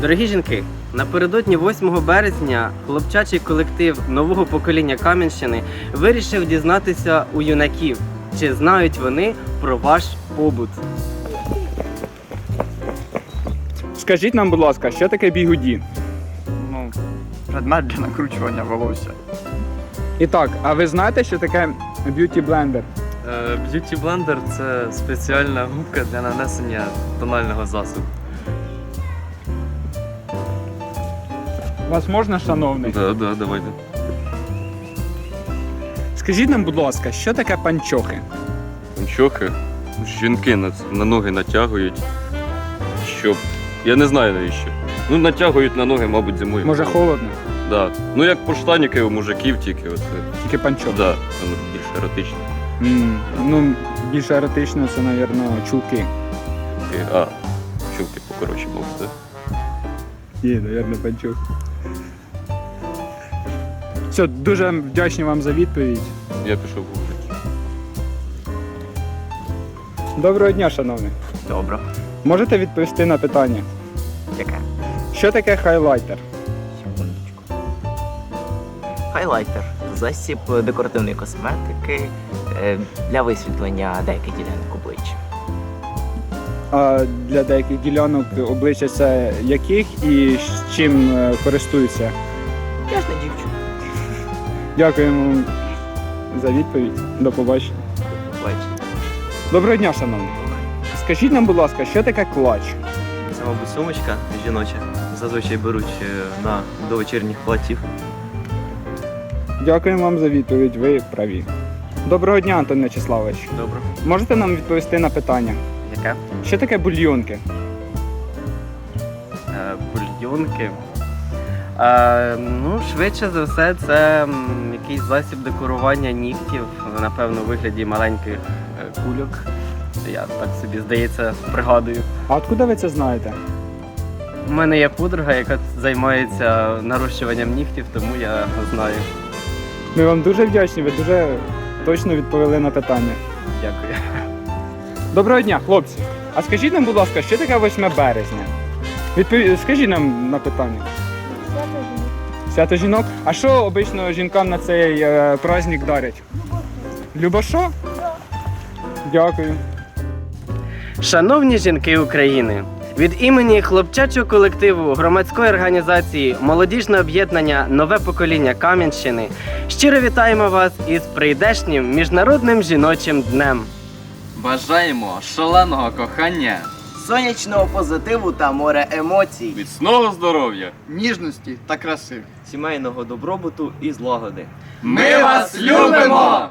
Дорогі жінки, напередодні 8 березня хлопчачий колектив нового покоління Кам'янщини вирішив дізнатися у юнаків, чи знають вони про ваш побут. Скажіть нам, будь ласка, що таке бігуді? Ну, предмет для накручування волосся. І так, а ви знаєте, що таке б'юті блендер? Б'юті блендер це спеціальна губка для нанесення тонального засобу. Вас можна, шановний? Да, да, давайте. Скажіть нам, будь ласка, що таке панчохи? Чохи. Жінки на, на ноги натягують, щоб. Я не знаю навіщо. Ну, натягують на ноги, мабуть, зимою. Може холодно? Да. Ну як поштаніки у мужиків тільки оце. Тільки панчохи. Да, воно більш еротично. М, Ну, більш еротично це, мабуть, чулки. І- А, чулки покоротше, мабуть, так? Ні, мабуть, панчохи. Все, дуже вдячні вам за відповідь. Я пішов гуглити. Доброго дня, шановний. Добре. Можете відповісти на питання? Яке? Що таке хайлайтер? Секундочку. Хайлайтер засіб декоративної косметики е, для висвітлення деяких ділянок обличчя. А для деяких ділянок обличчя це яких і з чим е, користуються? Я ж не дівчина. Дякуємо за відповідь. До побачення. Бачите. Доброго дня, шановні. Скажіть нам, будь ласка, що таке клач? Це, мабуть, сумочка жіноча. Зазвичай беруть е, на до вечірніх платів. Дякуємо вам за відповідь. Ви праві. Доброго дня, Антон Вячеславович. Добре. Можете нам відповісти на питання? Яке? Що таке бульйонки? Е, бульйонки. Е, ну, швидше за все, це якийсь засіб декорування нігтів, напевно, у вигляді маленьких е, кульок. Я так собі здається, пригадую. А откуда ви це знаєте? У мене є подруга, яка займається нарощуванням нігтів, тому я знаю. Ми вам дуже вдячні, ви дуже точно відповіли на питання. Дякую. Доброго дня, хлопці. А скажіть нам, будь ласка, що таке 8 березня? Відпові... Скажіть нам на питання. Свято жінок. А що обично жінкам на цей е, праздник дарять? Любашо? Дякую. Шановні жінки України, від імені хлопчачого колективу громадської організації Молодіжне об'єднання Нове покоління Кам'янщини щиро вітаємо вас із прийдешнім міжнародним жіночим днем. Бажаємо шаленого кохання, Сонячного позитиву та море емоцій. Міцного здоров'я! Ніжності та краси. Сімейного добробуту і злагоди. Ми вас любимо!